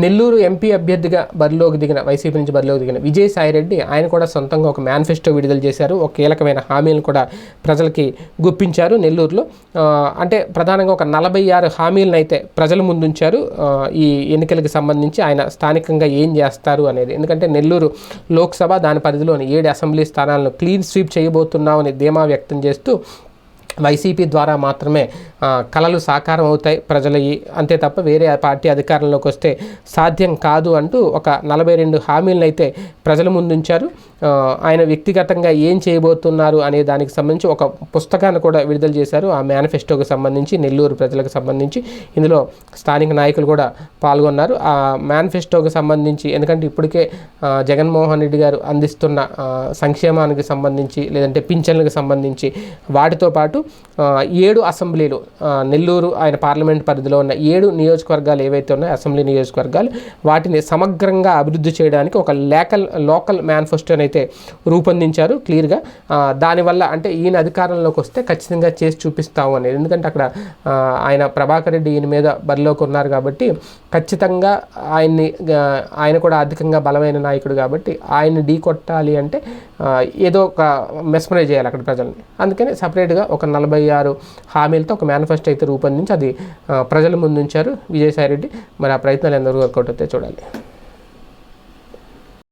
Nellore MP అభ్యర్థిగా బరిలోకి దిగిన వైసీపీ నుంచి బరిలోకి దిగిన విజయసాయిరెడ్డి ఆయన కూడా సొంతంగా ఒక మేనిఫెస్టో విడుదల చేశారు. ఒక కీలకమైన హామీలను కూడా ప్రజలకి గుప్పించారు నెల్లూరులో. అంటే ప్రధానంగా ఒక నలభై ఆరు హామీలను అయితే ప్రజల ముందుంచారు. ఈ ఎన్నికలకు సంబంధించి ఆయన స్థానికంగా ఏం చేస్తారు అనేది. ఎందుకంటే నెల్లూరు లోక్సభ దాని పరిధిలోని ఏడు అసెంబ్లీ స్థానాలను క్లీన్ స్వీప్ చేయబోతున్నామని ధీమా వ్యక్తం చేస్తూ వైసీపీ ద్వారా మాత్రమే కళలు సాకారం అవుతాయి ప్రజలవి అంతే తప్ప వేరే పార్టీ అధికారంలోకి వస్తే సాధ్యం కాదు అంటూ ఒక నలభై రెండు హామీలను అయితే ప్రజల ముందుంచారు. ఆయన వ్యక్తిగతంగా ఏం చేయబోతున్నారు అనే దానికి సంబంధించి ఒక పుస్తకాన్ని కూడా విడుదల చేశారు. ఆ మేనిఫెస్టోకి సంబంధించి నెల్లూరు ప్రజలకు సంబంధించి. ఇందులో స్థానిక నాయకులు కూడా పాల్గొన్నారు. ఆ మేనిఫెస్టోకి సంబంధించి ఎందుకంటే ఇప్పటికే జగన్మోహన్ రెడ్డి గారు అందిస్తున్న సంక్షేమానికి సంబంధించి లేదంటే పింఛన్లకు సంబంధించి వాటితో పాటు ఏడు అసెంబ్లీలు నెల్లూరు ఆయన పార్లమెంట్ పరిధిలో ఉన్న ఏడు నియోజకవర్గాలు ఏవైతే ఉన్నాయో అసెంబ్లీ నియోజకవర్గాలు వాటిని సమగ్రంగా అభివృద్ధి చేయడానికి ఒక లేకల్ లోకల్ మేనిఫెస్టోని అయితే రూపొందించారు క్లియర్గా. దానివల్ల అంటే ఈయన అధికారంలోకి వస్తే ఖచ్చితంగా చేసి చూపిస్తాము అనేది. ఎందుకంటే అక్కడ ఆయన ప్రభాకర్ రెడ్డి ఈయన మీద బరిలోకి ఉన్నారు కాబట్టి ఖచ్చితంగా ఆయన్ని ఆయన కూడా ఆర్థికంగా బలమైన నాయకుడు కాబట్టి ఆయన్ని ఢీ కొట్టాలి అంటే ఏదో ఒక మెస్మరైజ్ చేయాలి అక్కడ ప్రజల్ని. అందుకని సపరేట్గా ఒక నలభై ఆరు హామీలతో ఒక మేనిఫెస్టో అయితే రూపొందించి అది ప్రజల ముందుంచారు విజయసాయి రెడ్డి మరి ఆ ప్రయత్నాలు ఎంతవరకు వర్కౌట్ అయితే చూడాలి.